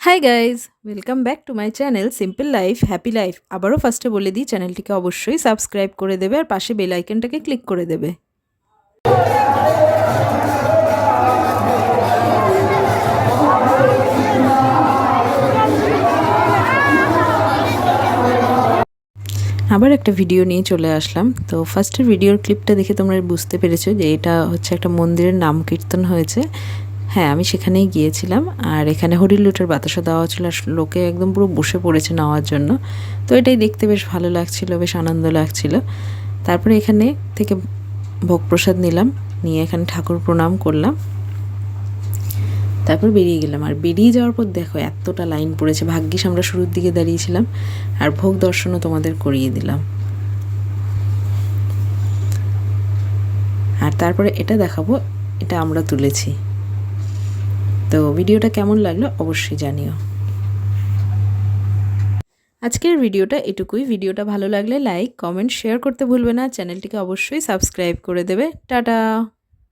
Hi guys welcome back to my channel simple life happy life আবারও ফার্স্টে বলে দিই চ্যানেলটিকে অবশ্যই সাবস্ক্রাইব করে দেবে আর পাশে বেল আইকনটাকে ক্লিক করে দেবে। আবার একটা ভিডিও নিয়ে চলে আসলাম। তো ফার্স্টের ভিডিওর ক্লিপটা দেখে তোমরা বুঝতে পেরেছ যে এটা হচ্ছে একটা মন্দিরের নাম কীর্তন হয়েছে। হ্যাঁ আমি সেখানেই গিয়েছিলাম। আর এখানে হরিলুটের বাতাসা দেওয়া ছিল আর লোকে একদম পুরো বসে পড়েছে নেওয়ার জন্য। তো এটাই দেখতে বেশ ভালো লাগছিল, বেশ আনন্দ লাগছিল। তারপরে এখানে থেকে ভোগ প্রসাদ নিলাম। নিয়ে এখানে ঠাকুর প্রণাম করলাম। তারপর বেরিয়ে গেলাম। আর বেরিয়ে যাওয়ার পর দেখো, এতটা লাইন পড়েছে। ভাগ্যিস আমরা শুরুর দিকে দাঁড়িয়েছিলাম। আর ভোগ দর্শনও তোমাদের করিয়ে দিলাম। আর তারপরে এটা দেখাবো, এটা আমরা তুলেছি। তো ভিডিওটা কেমন লাগল অবশ্যই জানিও। আজকের ভিডিওটা এটুকুই। ভিডিওটা ভালো লাগলে লাইক, কমেন্ট, শেয়ার করতে ভুলবে না। চ্যানেলটিকে অবশ্যই সাবস্ক্রাইব করে দেবে। টাটা!